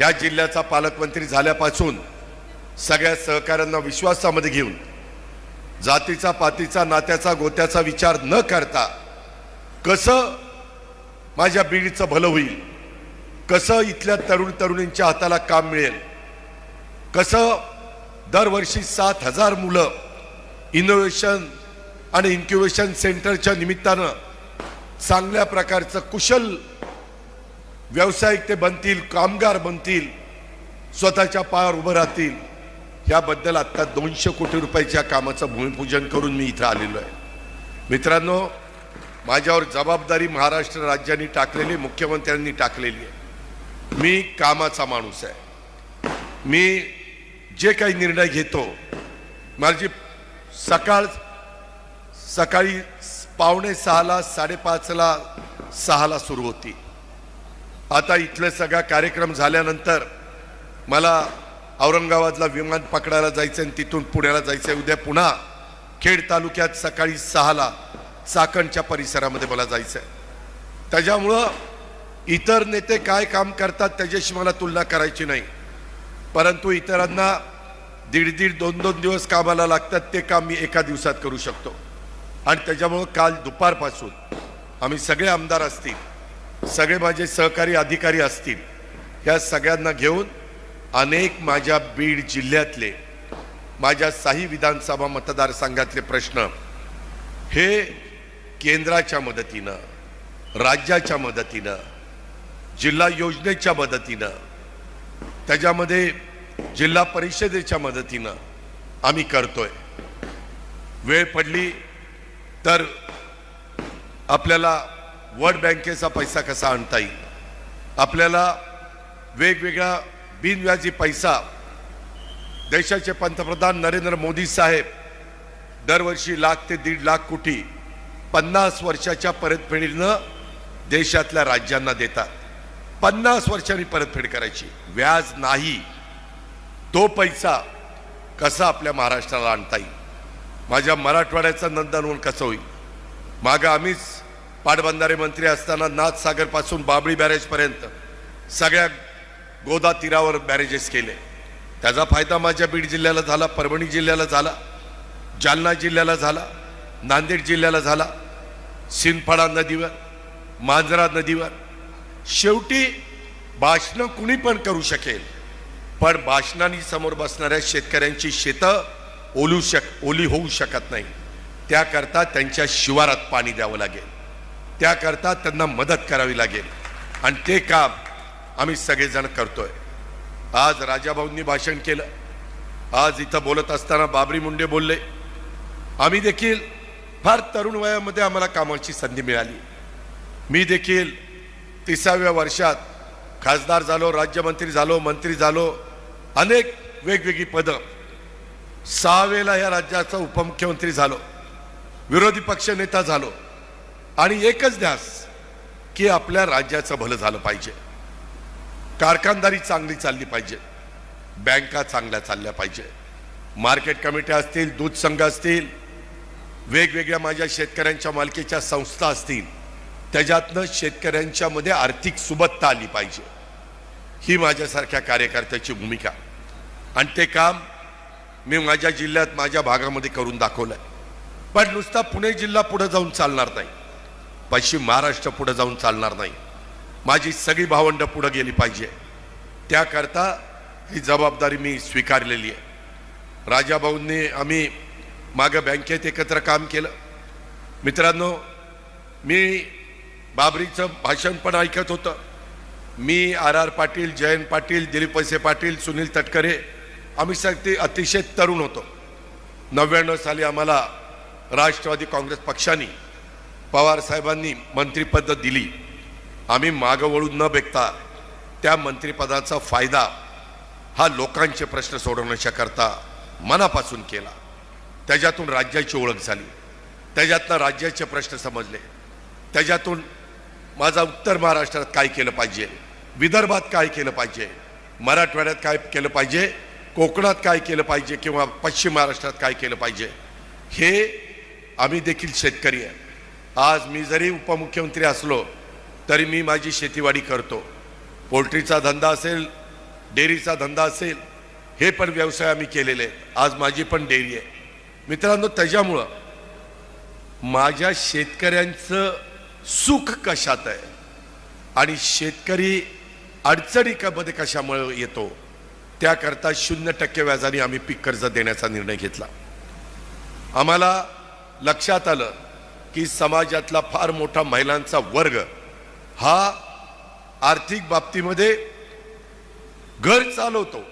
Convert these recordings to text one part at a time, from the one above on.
ह्या जिल्ह्याचा पालकमंत्री झाल्यापासून सगळ्या सहकाऱ्यांना विश्वासामध्ये घेऊन जातीचा पातीचा नात्याचा गोत्याचा विचार न करता कसं माझ्या बीडचं भलं होईल कसं इथल्या तरुण तरुणींच्या हाताला काम मिळेल कसं दरवर्षी सात हजार मुलं इनोव्हेशन आणि इन्क्युबेशन सेंटरच्या निमित्तानं चांगल्या प्रकारचं कुशल व्यावसायिक ते बनतील कामगार बनतील स्वतःच्या पायावर उभं राहतील याबद्दल आत्ता दोनशे कोटी रुपयाच्या कामाचं भूमिपूजन करून मी इथं आलेलो आहे. मित्रांनो माझ्यावर जबाबदारी महाराष्ट्र राज्याने टाकलेली मुख्यमंत्र्यांनी टाकलेली आहे. मी कामाचा माणूस आहे. मी जे काही निर्णय घेतो माझी सकाळ सकाळी पावणे सहाला साडेपाचला सहाला सुरू होती. आता इथले सगळा कार्यक्रम झाल्यानंतर मला औरंगाबादला विमान पकडायला जायचं आणि तिथून पुण्याला जायचं उद्या पुन्हा खेड तालुक्यात सकाळी सहाला चाकणच्या परिसरामध्ये मला जायचं आहे त्याच्यामुळं इतर नेते काय काम करतात त्याच्याशी मला तुलना करायची नाही. परंतु इतरांना दीड दीड दोन दोन दिवस कामाला लागतात ते काम मी एका दिवसात करू शकतो. आणि त्याच्यामुळं काल दुपारपासून आम्ही सगळे आमदार असतील सगळे माझे सहकारी अधिकारी असतील या सगळ्यांना घेऊन अनेक माझ्या बीड जिल्ह्यातले माझ्या साही विधानसभा मतदारसंघातले प्रश्न हे केंद्राच्या मदतीनं राज्याच्या मदतीनं जिल्हा योजनेच्या मदतीनं त्याच्यामध्ये जिल्हा परिषदेच्या मदतीनं आम्ही करतोय. वेळ पडली तर आपल्याला वर्ल्ड बँकेचा पैसा कसा आणता येईल? आपल्याला वेगवेगळा बिनव्याजी पैसा देशाचे पंतप्रधान नरेंद्र मोदी साहेब दरवर्षी लाख ते दीड लाख कोटी पन्नास वर्षाच्या परतफेडीनं देशातल्या राज्यांना देतात. पन्नास वर्षांनी परतफेड करायची. व्याज नाही. तो पैसा कसा आपल्या महाराष्ट्राला आणता येईल? माझ्या मराठवाड्याचं नंदनवन कसं होईल? मागं आम्हीच पाटबंधारे मंत्री असताना नाथसागरपासून बाबळी बॅरेजपर्यंत सगळ्या गोदा तीरावर बॅरेजेस केले. त्याचा फायदा माझ्या बीड जिल्ह्याला झाला परभणी जिल्ह्याला झाला जालना जिल्ह्याला झाला नांदेड जिल्ह्याला झाला सिंदफाडा नदीवर मांजरा नदीवर. शेवटी भाषणं कुणी पण करू शकेल पण भाषणांनी समोर बसणाऱ्या शेतकऱ्यांची शेतं ओलू शक ओली होऊ शकत नाही. त्याकरता त्यांच्या शिवारात पाणी द्यावं लागेल. त्याकरता त्यांना मदत करावी लागेल. आणि ते काम आम्ही सगळेजण करतोय. आज राजाभाऊंनी भाषण केलं. आज इथं बोलत असताना बाबरी मुंडे बोलले आम्ही देखील फार तरुण वयामध्ये आम्हाला कामाची संधी मिळाली. मी देखील तिसाव्या वर्षात खासदार झालो राज्यमंत्री झालो मंत्री झालो अनेक वेगवेगळी पदं. सहा या राज्याचा उपमुख्यमंत्री झालो. विरोधी पक्ष नेता झालो. आणि एकच ध्यास की आपल्या राज्याचं भलं झालं पाहिजे. कारखानदारी चांगली चालली पाहिजे. बँका चांगल्या चालल्या पाहिजे. मार्केट कमिट्या असतील दूध संघ असतील वेगवेगळ्या माझ्या शेतकऱ्यांच्या मालकीच्या संस्था असतील त्याच्यातनं शेतकऱ्यांच्या मध्ये आर्थिक सुबत्ता आली पाहिजे. ही माझ्यासारख्या कार्यकर्त्याची भूमिका. आणि ते काम मी माझ्या जिल्ह्यात माझ्या भागामध्ये करून दाखवलंय. पण नुसता पुणे जिल्हा पुढे जाऊन चालणार नाही. पश्चिम महाराष्ट्र पुढे जाऊन चालणार नाही. माझी सगळी भावंडं पुढे गेली पाहिजे. त्याकरता ही जबाबदारी मी स्वीकारलेली आहे. राजाभाऊंनी आम्ही मागं बँकेत एकत्र काम केलं. मित्रांनो मी बाबरीचं भाषण पण ऐकत होतं. मी आर आर पाटील जयंत पाटील दिलीप वैसे पाटील सुनील तटकरे आम्ही सगळे अतिशय तरुण होतो. नव्याण्णव साली आम्हाला राष्ट्रवादी काँग्रेस पक्षाने पवार साहेबांनी मंत्रिपद दिली. आम्ही मागं वळून न बेकता त्या मंत्रिपदाचा फायदा हा लोकांचे प्रश्न सोडवण्याच्या करता मनापासून केला. त्याच्यातून राज्याची ओळख झाली. त्याच्यातनं राज्याचे प्रश्न समजले. त्याच्यातून माझा उत्तर महाराष्ट्रात काय केलं पाहिजे? विदर्भात काय केलं पाहिजे? मराठवाड्यात काय केलं पाहिजे? कोकणात काय केलं पाहिजे? किंवा पश्चिम महाराष्ट्रात काय केलं पाहिजे? हे आम्ही देखील शेतकरी आहे. आज मी जरी उपमुख्यमंत्री असलो तरी मी माझी शेतीवाडी करतो. पोल्ट्रीचा धंदा असेल डेअरीचा धंदा असेल हे पण व्यवसाय आम्ही केलेले आहेत. आज माझी पण डेअरी आहे. मित्रांनो त्याच्यामुळं माझ्या शेतकऱ्यांचं सुख कशात आहे? आणि शेतकरी अडचणी कमध्ये कशामुळे येतो? त्याकरता शून्य टक्के व्याजाने आम्ही पीक कर्ज देण्याचा निर्णय घेतला. आम्हाला लक्षात आलं की समाजातला फार मोठा महिलांचा वर्ग हा आर्थिक बाबतीमध्ये घर चालवतो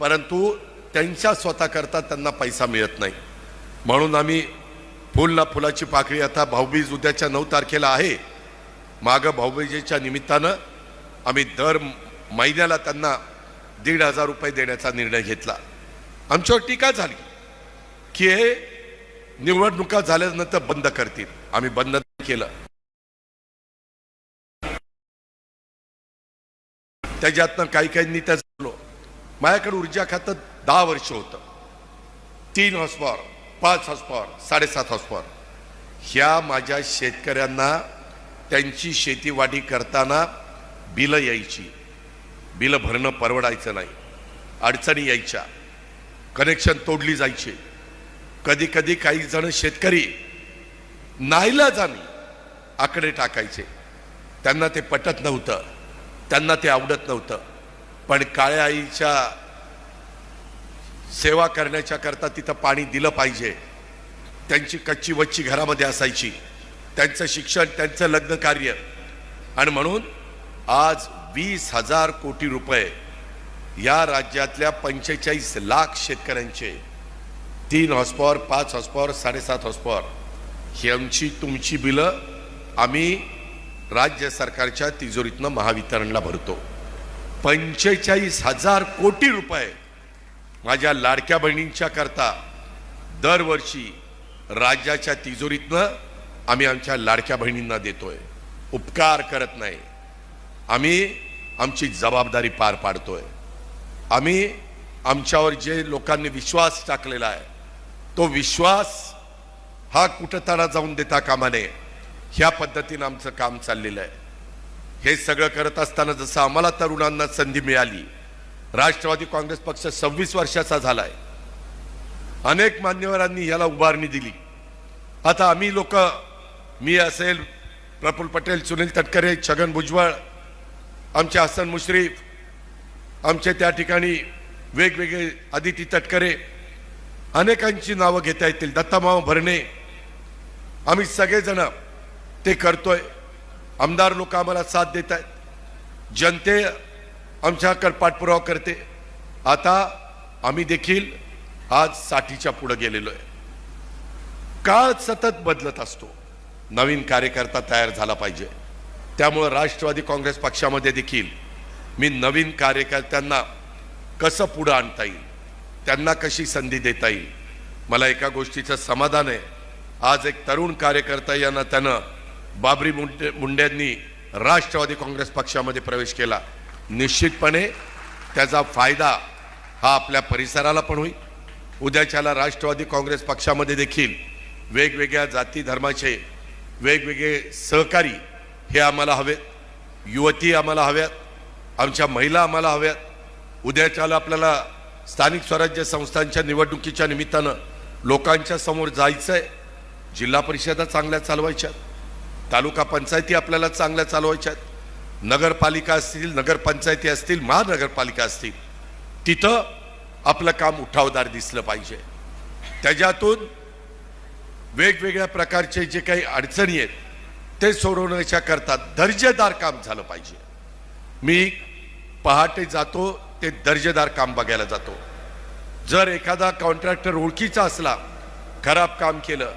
परंतु त्यांच्या स्वतःकरता त्यांना पैसा मिळत नाही. म्हणून आम्ही फुल ना फुलाची पाकळी आता भाऊबीज उद्याच्या नऊ तारखेला आहे. मागं भाऊबीजेच्या निमित्तानं आम्ही दर महिन्याला त्यांना दीड हजार रुपये देण्याचा निर्णय घेतला. आमच्यावर टीका झाली की हे निवडणुका झाल्यानंतर बंद करतील. आम्ही बंद केलं. त्याच्यातनं काही काहींनी त्या झालो. माझ्याकडे ऊर्जा खातं दहा वर्ष होतं. तीन हॉस्पॉर पाच हॉस्पॉर साडेसात हॉस्पॉर ह्या माझ्या शेतकऱ्यांना त्यांची शेतीवाडी करताना बिलं यायची. बिलं भरणं परवडायचं नाही. अडचणी यायच्या. कनेक्शन तोडली जायची. कधी कधी काही जण शेतकरी नाईलाजाने आकडे टाकायचे. त्यांना ते पटत नव्हतं. त्यांना ते आवडत नव्हतं. पण काळ्या आईच्या सेवा करण्याच्या करता तिथं पाणी दिलं पाहिजे. त्यांची कच्ची वच्ची घरामध्ये असायची. त्यांचं शिक्षण त्यांचं लग्न कार्य. आणि म्हणून आज वीस हजार कोटी रुपये या राज्यातल्या पंचेचाळीस लाख शेतकऱ्यांचे तीन हॉस्पॉवर पाच हॉस्पॉवर साडेसात हॉस्पॉवर ही आमची तुमची बिलं आम्ही राज्य सरकारच्या तिजोरीतनं महावितरणला भरतो. पंचेचाळीस हजार कोटी रुपये माझ्या लाडक्या बहिणींच्या करता दरवर्षी राज्याच्या तिजोरीतनं आम्ही आमच्या लाडक्या बहिणींना देतोय. उपकार करत नाही. आम्ही आमची जबाबदारी पार पाडतोय. आम्ही आमच्यावर जे लोकांनी विश्वास टाकलेला आहे तो विश्वास हा कुठं जाऊन देता कामा नये. ह्या पद्धतीनं आमचं काम चाललेलं आहे. हे सगळं करत असताना जसं आम्हाला तरुणांना संधी मिळाली राष्ट्रवादी काँग्रेस पक्ष सव्वीस वर्षाचा झालाय. अनेक मान्यवरांनी याला उभारणी दिली. आता आम्ही लोक मी असेल प्रफुल पटेल सुनील तटकरे छगन भुजबळ आमचे हसन मुश्रीफ आमचे त्या ठिकाणी वेगवेगळे आदिती तटकरे अनेकांची नावं घेता येतील. दत्तामाव भरणे. आम्ही सगळेजण ते करतोय. आमदार लोक आम्हाला साथ देत आहेत. जनते आमच्याकडे पाठपुरावा करते. आता आम्ही देखील आज साठीच्या पुढं गेलेलो आहे. काळ सतत बदलत असतो. नवीन कार्यकर्ता तयार झाला पाहिजे. त्यामुळं राष्ट्रवादी काँग्रेस पक्षामध्ये देखील मी नवीन कार्यकर्त्यांना कसं पुढं आणता येईल? त्यांना कशी संधी देता येईल? मला एका गोष्टीचं समाधान आहे. आज एक तरुण कार्यकर्ता यांना त्यानं बाबरी मुंडे मुंड्यांनी राष्ट्रवादी काँग्रेस पक्षामध्ये प्रवेश केला. निश्चितपणे त्याचा फायदा हा आपल्या परिसराला पण होईल. उद्याच्याला राष्ट्रवादी काँग्रेस पक्षामध्ये देखील वेगवेगळ्या जाती धर्माचे वेगवेगळे सहकारी हे आम्हाला हवेत. युवती आम्हाला हव्यात. आमच्या महिला आम्हाला हव्यात. उद्याच्याला आपल्याला स्थानिक स्वराज्य संस्थांच्या निवडणुकीच्या निमित्तानं लोकांच्या समोर जायचं आहे जिल्हा परिषदा चांगल्या चालवायच्यात. तालुका पंचायती आपल्याला चांगल्या चालवायच्यात. नगरपालिका असतील नगरपंचायती असतील महानगरपालिका असतील तिथं आपलं काम उठावदार दिसलं पाहिजे. त्याच्यातून वेगवेगळ्या प्रकारचे जे काही अडचणी आहेत ते सोडवण्याच्या करता दर्जेदार काम झालं पाहिजे. मी पहाटे जातो ते दर्जेदार काम बघायला जातो. जर एखादा कॉन्ट्रॅक्टर ओळखीचा असला खराब काम केलं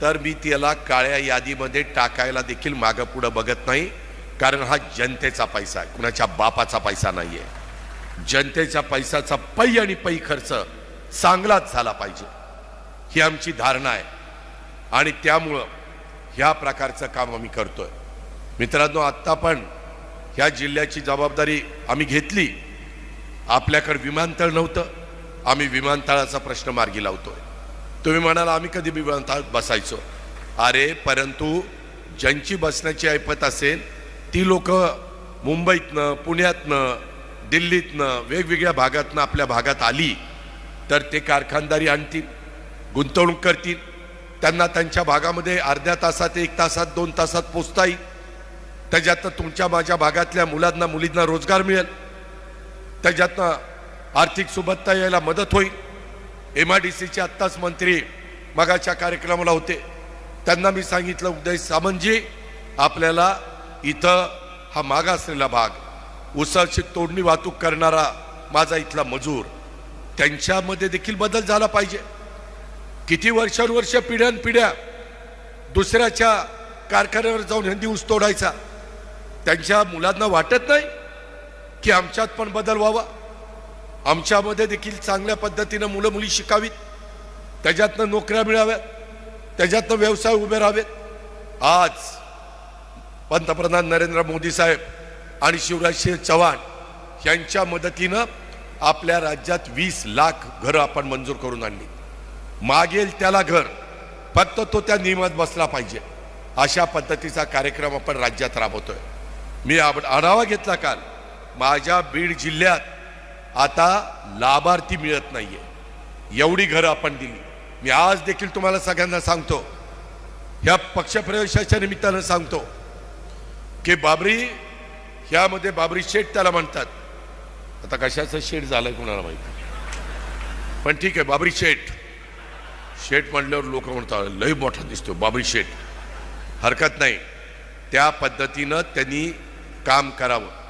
तर मी त्याला काळ्या यादीमध्ये टाकायला देखील मागं पुढं बघत नाही कारण हा जनतेचा पैसा आहे. कुणाच्या बापाचा पैसा नाही आहे जनतेच्या पैशाचा पै आणि पै खर्च चांगलाच झाला पाहिजे. ही आमची धारणा आहे. आणि त्यामुळं ह्या प्रकारचं काम आम्ही करतोय. मित्रांनो आत्ता पण ह्या जिल्ह्याची जबाबदारी आम्ही घेतली. आपल्याकडे विमानतळ नव्हतं. आम्ही विमानतळाचा प्रश्न मार्गी लावतोय. तुम्ही म्हणाला आम्ही कधी विमानतळात बसायचो? अरे परंतु ज्यांची बसण्याची ऐपत असेल ती लोक मुंबईतनं पुण्यातनं दिल्लीतनं वेगवेगळ्या भागातनं आपल्या भागात आली तर ते कारखानदारी आणतील गुंतवणूक करतील. त्यांना त्यांच्या भागामध्ये अर्ध्या तासात एक तासात दोन तासात पोचता येईल. त्याच्यात तुमच्या माझ्या भागातल्या मुलांना मुलींना रोजगार मिळेल. त्याच्यातनं आर्थिक सुबत्ता यायला मदत होईल. एम आय डी सीचे आत्ताच मंत्री मगाच्या कार्यक्रमाला होते. त्यांना मी सांगितलं उदय सामंतजी आपल्याला इथं हा मागासलेला भाग उसाची तोडणी वाहतूक करणारा माझा इथला मजूर त्यांच्यामध्ये देखील बदल झाला पाहिजे. किती वर्षानुवर्ष पिढ्यानपिढ्या दुसऱ्याच्या कारखान्यावर जाऊन हिंदी ऊस तोडायचा. त्यांच्या मुलांना वाटत नाही की आमच्यात पण बदल व्हावा. आमच्यामध्ये देखील चांगल्या पद्धतीनं मुलं मुली शिकावीत. त्याच्यातनं नोकऱ्या मिळाव्यात. त्याच्यातनं व्यवसाय उभे राहावेत. आज पंतप्रधान नरेंद्र मोदी साहेब आणि शिवराज सिंह चव्हाण यांच्या मदतीनं आपल्या राज्यात वीस लाख घरं आपण मंजूर करून आणली. मागेल त्याला घर फक्त तो त्या नियमात बसला पाहिजे. अशा पद्धतीचा कार्यक्रम आपण राज्यात राबवतोय. मी आढावा घेतला काल. माझ्या बीड जिल्ह्यात आता लाभार्थी मिळत नाहीये. एवढी घरं आपण दिली. मी आज देखील तुम्हाला सगळ्यांना सांगतो ह्या पक्षप्रवेशाच्या निमित्तानं सांगतो की बाबरी ह्यामध्ये बाबरी शेठ त्याला म्हणतात. आता कशाचं शेठ झालंय कोणाला माहिती? पण ठीक आहे बाबरी शेठ. शेठ म्हणल्यावर लोक म्हणतात लय मोठा दिसतो बाबरी शेठ. हरकत नाही. त्या पद्धतीनं त्यांनी काम करावं.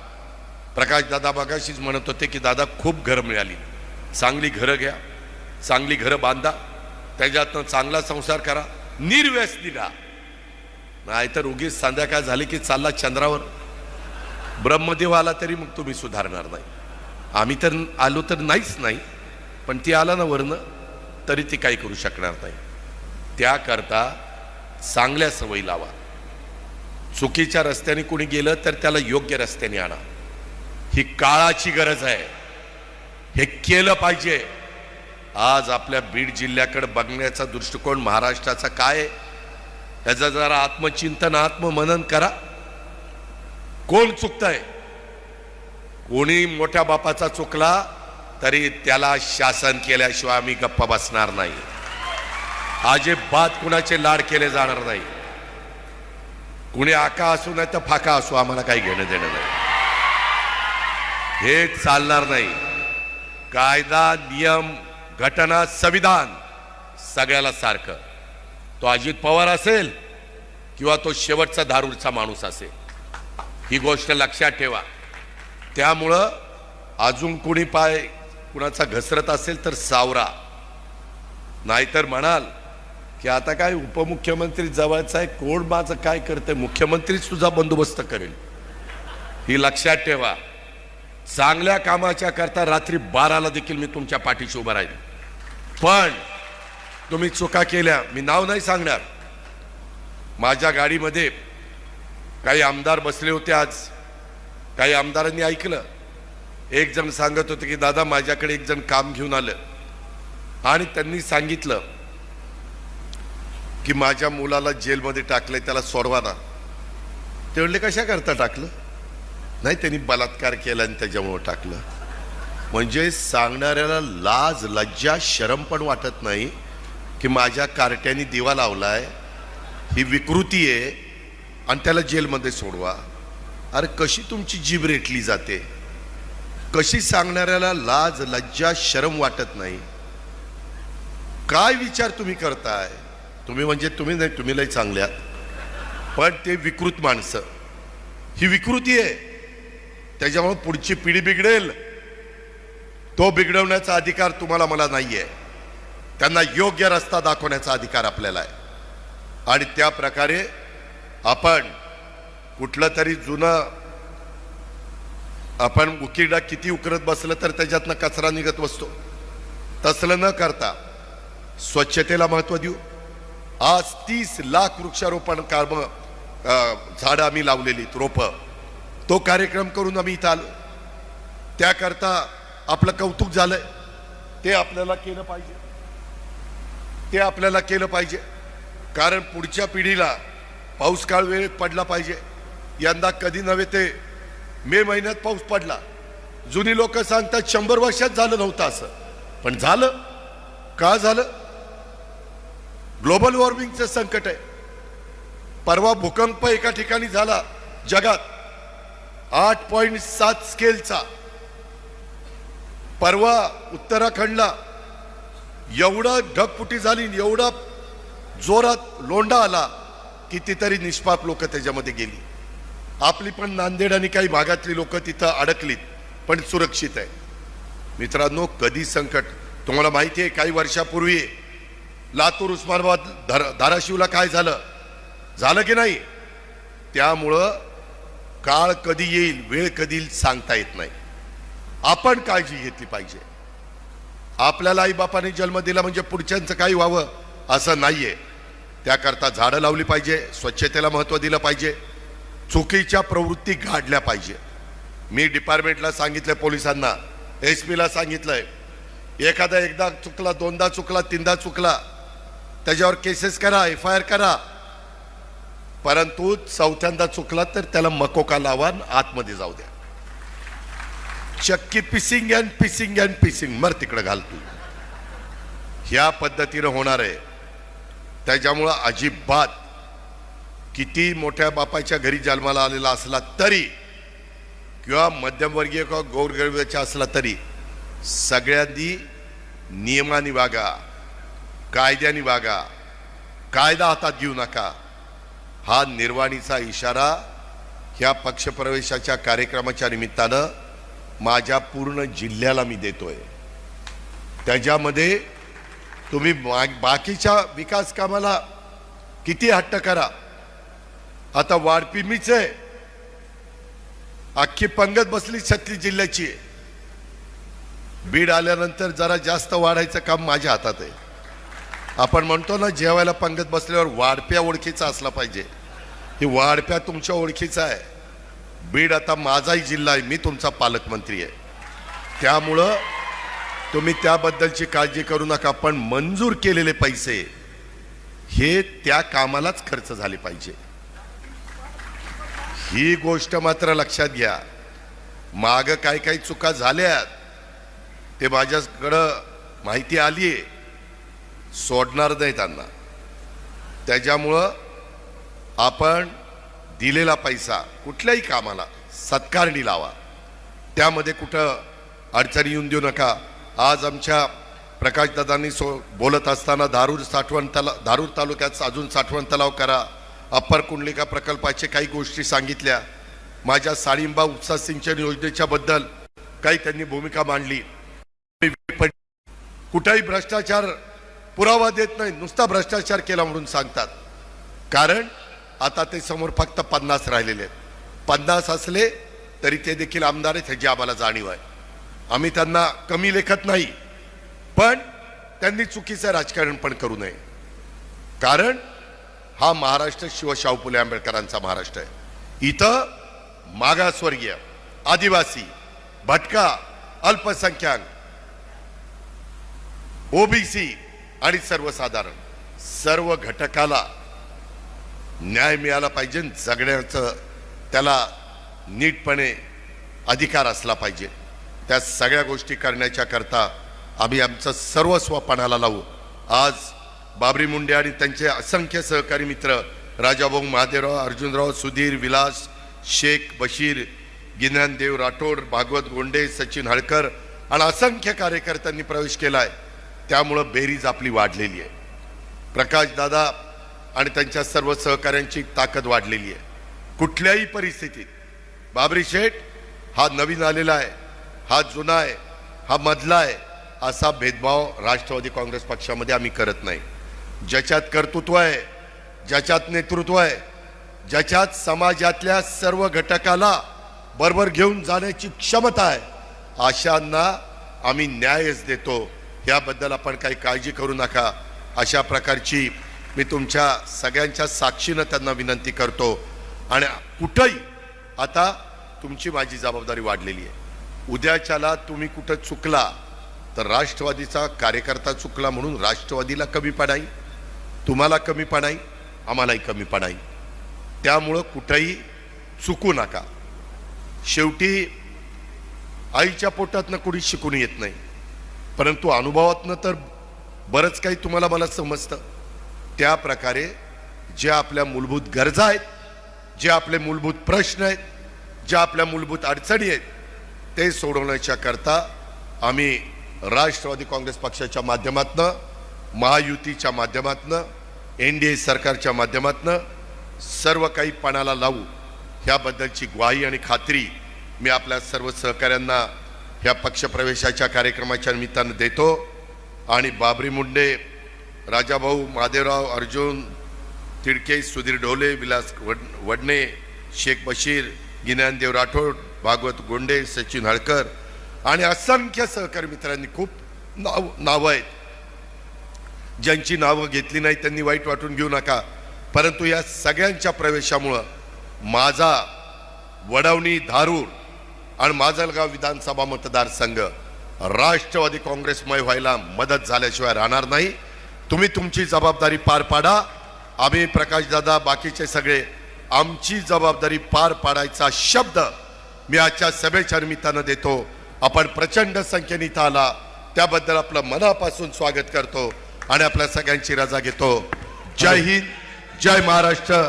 प्रकाश दादा बघाशीच म्हणत होते की दादा खूप घरं मिळाली. चांगली घरं घ्या. चांगली घरं बांधा. त्याच्यातनं चांगला संसार करा. निर्व्यसनीला नाहीतर उगीच संध्याकाळ झाली की चालला चंद्रावर. ब्रह्मदेव आला तरी मग तुम्ही सुधारणार नाही. आम्ही तर आलो तर नाहीच नाही पण ती आला ना वरनं तरी ती काही करू शकणार नाही. त्याकरता चांगल्या सवयी लावा. चुकीच्या रस्त्याने कोणी गेलं तर त्याला योग्य रस्त्याने आणा. ही काळाची गरज आहे. हे केलं पाहिजे. आज आपल्या बीड जिल्ह्याकडे बघण्याचा दृष्टिकोन महाराष्ट्राचा काय त्याचं जरा आत्मचिंतन आत्ममनन करा. कोण चुकतंय? कोणी मोठ्या बापाचा चुकला तरी त्याला शासन केल्याशिवाय आम्ही गप्पा बसणार नाही. अजिबात कुणाचे लाड केले जाणार नाही. कुणी आका असू नाही तर फाका असू आम्हाला काही घेणं देणं नाही. हे चालणार नाही. कायदा नियम घटना संविधान सगळ्याला सारखं. तो अजित पवार असेल किंवा तो शेवटचा धारूरचा माणूस असेल. ही गोष्ट लक्षात ठेवा. त्यामुळं अजून कोणी पाय कुणाचा घसरत असेल तर सावरा. नाहीतर म्हणाल की आता काय उपमुख्यमंत्री जवळचा आहे कोण माझं काय करते मुख्यमंत्रीच तुझा बंदोबस्त करेल. ही लक्षात ठेवा. चांगल्या कामाच्या करता रात्री बाराला देखील मी तुमच्या पाठीशी उभा राहील पण तुम्ही चुका केल्या मी नाव नाही सांगणार. माझ्या गाडीमध्ये काही आमदार बसले होते आज. काही आमदारांनी ऐकलं. एक जण सांगत होते की दादा माझ्याकडे एक जण काम घेऊन आलं. आणि त्यांनी सांगितलं की माझ्या मुलाला जेलमध्ये टाकलंय त्याला सोडवा ना. ते म्हणले कशा करता टाकलं? नाही त्यांनी बलात्कार केला आणि त्याच्यामुळं टाकलं. म्हणजे सांगणाऱ्याला लाज लज्जा शरम पण वाटत नाही की माझ्या कार्ट्याने दिवा लावलाय ही विकृती आहे आणि त्याला जेलमध्ये सोडवा. अरे कशी तुमची जीभ रेटली जाते? कशी सांगणाऱ्याला लाज लज्जा शरम वाटत नाही? काय विचार तुम्ही करताय? तुम्ही म्हणजे तुम्ही नाही तुम्ही लय चांगल्यात पण ते विकृत माणसं. ही विकृती आहे. त्याच्यामुळे पुढची पिढी बिघडेल. तो बिघडवण्याचा अधिकार तुम्हाला मला नाही आहे त्यांना योग्य रस्ता दाखवण्याचा अधिकार आपल्याला आहे. आणि त्या प्रकारे आपण कुठलं तरी जुनं आपण उकिरडा किती उकरत बसलं तर त्याच्यातनं कचरा निघत बसतो. तसलं न करता स्वच्छतेला महत्त्व देऊ. आज तीस लाख वृक्षारोपण काम झाडं आम्ही लावलेली रोपं. तो कार्यक्रम करून आम्ही इथं आलो. त्याकरता आपलं कौतुक झालंय. ते आपल्याला केलं पाहिजे. ते आपल्याला केलं पाहिजे. कारण पुढच्या पिढीला पाऊस काळ वेळेत पडला पाहिजे. यंदा कधी नव्हे ते मे महिन्यात पाऊस पडला. जुनी लोक सांगतात शंभर वर्षात झालं नव्हतं असं. पण झालं. का झालं? ग्लोबल वॉर्मिंगचं संकट आहे. परवा भूकंप एका ठिकाणी झाला जगात. आठ पॉईंट सात स्केलचा. परवा उत्तराखंडला एवढं ढगफुटी झाली एवढा जोरात लोंढा आला कितीतरी निष्पाप लोक त्याच्यामध्ये गेली. आपली पण नांदेड आणि काही भागातली लोक तिथं अडकलीत पण सुरक्षित आहे. मित्रांनो कधी संकट? तुम्हाला माहिती आहे काही वर्षापूर्वी लातूर उस्मानाबाद धर धाराशिवला काय झालं? झालं की नाही? त्यामुळं काळ कधी येईल वेळ कधी सांगता येत नाही. आपण काळजी घेतली पाहिजे. आपल्याला आईबापाने जन्म दिला म्हणजे पुढच्यांचं काही व्हावं असं नाहीये. त्याकरता झाडं लावली पाहिजे स्वच्छतेला महत्त्व दिलं पाहिजे चुकीच्या प्रवृत्ती गाडल्या पाहिजे. मी डिपार्टमेंटला सांगितलं पोलिसांना एस पीला सांगितलंय. एखादा एकदा चुकला दोनदा चुकला तीनदा चुकला त्याच्यावर केसेस करा एफ आय आर करा परंतु चौथ्यांदा चुकला तर त्याला मकोका लावा आतमध्ये जाऊ द्या. चक्की पिसिंग अँड पिसिंग अँड पिसिंग. मर तिकडे घाल तू. ह्या पद्धतीनं होणार आहे. त्याच्यामुळं अजिबात किती मोठ्या बापाच्या घरी जन्माला आलेला असला तरी किंवा मध्यमवर्गीय किंवा गौरगरिबाचा असला तरी सगळ्यांनी नियमाने वागा कायद्याने वागा कायदा हातात घेऊ नका. हा निर्वाणीचा इशारा ह्या पक्षप्रवेशाच्या कार्यक्रमाच्या निमित्तानं माझ्या पूर्ण जिल्ह्याला मी देतोय. त्याच्यामध्ये तुम्ही बाकीच्या विकास कामाला किती हट्ट करा. आता वाढपी मीच आहे. अख्खी पंगत बसली छत्तीस जिल्ह्याची. बीड आल्यानंतर जरा जास्त वाढायचं काम माझ्या हातात आहे. आपण म्हणतो ना जेवायला पंगत बसल्यावर वाढप्या ओळखीचा असला पाहिजे. ही वाढप्या तुमच्या ओळखीचा आहे. बीड आता माझाही जिल्हा आहे मी तुमचा पालकमंत्री आहे. त्यामुळं तुम्ही त्याबद्दलची काळजी करू नका पण मंजूर केलेले पैसे हे त्या कामालाच खर्च झाले पाहिजे. ही गोष्ट मात्र लक्षात घ्या. माग काही काही चुका झाल्यात ते माझ्याकडं माहिती आली आहे सोडणार नाही त्यांना. त्याच्यामुळं आपण दिलेला पैसा कुठल्याही कामाला सत्कारणी लावा. त्यामध्ये कुठं अडचणी येऊन देऊ नका. आज आमच्या प्रकाशदादांनी सो बोलत असताना धारूर साठवण तलाव धारूर तालुक्यात अजून साठवण तलाव करा. अप्पर कुंडलिका प्रकल्पाचे काही गोष्टी सांगितल्या. माझ्या साळिंबा उपसा सिंचन योजनेच्या बद्दल काही त्यांनी भूमिका मांडली. पण भ्रष्टाचार पुरावा देत नाही नुसता भ्रष्टाचार केला म्हणून सांगतात. कारण आता ते समोर फक्त पन्नास राहिलेले आहेत. पन्नास असले तरी ते देखील आमदार आहेत ह्याची आम्हाला जाणीव आहे. आम्ही त्यांना कमी लेखत नाही पण त्यांनी चुकीचं राजकारण पण करू नये. कारण हा महाराष्ट्र शिवशाहू फुले आंबेडकरांचा महाराष्ट्र आहे. इथं मागासवर्गीय आदिवासी भटका अल्पसंख्याक ओबीसी आणि सर्वसाधारण सर्व घटकाला न्याय मिळाला पाहिजे जगण्याचं त्याला नीटपणे अधिकार असला पाहिजे. त्या सगळ्या गोष्टी करण्याच्या करता आम्ही आमचं सर्वस्व पणाला लावू. आज बाबरी मुंडे आणि त्यांचे असंख्य सहकारी मित्र राजाभाऊ महादेवराव अर्जुनराव सुधीर विलास शेख बशीर गिन्हानदेव राठोड भागवत गोंडे सचिन हळकर आणि असंख्य कार्यकर्त्यांनी प्रवेश केला आहे त्यामुळं बेरीज आपली वाढलेली आहे. प्रकाशदादा आणि त्यांच्या सर्व सहकाऱ्यांची ताकद वाढलेली आहे. कुठल्याही परिस्थितीत बाबरी शेठ हा नवीन आलेला आहे हा जुना आहे हा मधला आहे असा भेदभाव राष्ट्रवादी काँग्रेस पक्षामध्ये आम्ही करत नाही. ज्याच्यात कर्तृत्व आहे ज्याच्यात नेतृत्व आहे ज्याच्यात समाजातल्या सर्व घटकाला बरोबर घेऊन जाण्याची क्षमता आहे अशांना आम्ही न्यायच देतो. याबद्दल आपण काही काळजी करू नका. अशा प्रकारची मी तुमच्या सगळ्यांच्या साक्षीनं त्यांना विनंती करतो. आणि कुठंही आता तुमची माझी जबाबदारी वाढलेली आहे. उद्याच्याला तुम्ही कुठं चुकला तर राष्ट्रवादीचा कार्यकर्ता चुकला म्हणून राष्ट्रवादीला कमीपणाई तुम्हाला कमीपणाई आम्हालाही कमीपणाई त्यामुळं कुठंही चुकू नका. शेवटी आईच्या पोटातनं कुणी शिकून येत नाही. परंतु अनुभवातनं तर बरंच काही तुम्हाला मला समजतं. त्या प्रकारे ज्या आपल्या मूलभूत गरजा आहेत जे आपले मूलभूत प्रश्न आहेत ज्या आपल्या मूलभूत अडचणी आहेत ते सोडवण्याच्या करता आम्ही राष्ट्रवादी काँग्रेस पक्षाच्या माध्यमातनं महायुतीच्या माध्यमातनं एन डी ए सरकारच्या माध्यमातनं सर्व काही पणाला लावू ह्याबद्दलची ग्वाही आणि खात्री मी आपल्या सर्व सहकाऱ्यांना ह्या पक्षप्रवेशाच्या कार्यक्रमाच्या निमित्तानं देतो. आणि बाबरी मुंडे राजाभाऊ महादेवराव अर्जुन तिडके सुधीर ढोले विलास वड वडणे शेख बशीर गिनानदेव राठोड भागवत गोंडे सचिन हळकर आणि असंख्य सहकारी मित्रांनी खूप नाव नावं आहेत. ज्यांची नावं घेतली नाही त्यांनी वाईट वाटून घेऊ नका. परंतु या सगळ्यांच्या प्रवेशामुळं माझा वडवणी धारूर आणि माजलगाव विधानसभा मतदारसंघ राष्ट्रवादी काँग्रेसमय व्हायला मदत झाल्याशिवाय राहणार नाही. तुम्ही तुमची जबाबदारी पार पाडा. आम्ही प्रकाशदादा बाकीचे सगळे आमची जबाबदारी पार पाडायचा शब्द मी आजच्या सभेच्या निमित्तानं देतो. आपण प्रचंड संख्येने इथं आला. त्याबद्दल आपलं मनापासून स्वागत करतो आणि आपल्या सगळ्यांची रजा घेतो. जय हिंद जय महाराष्ट्र.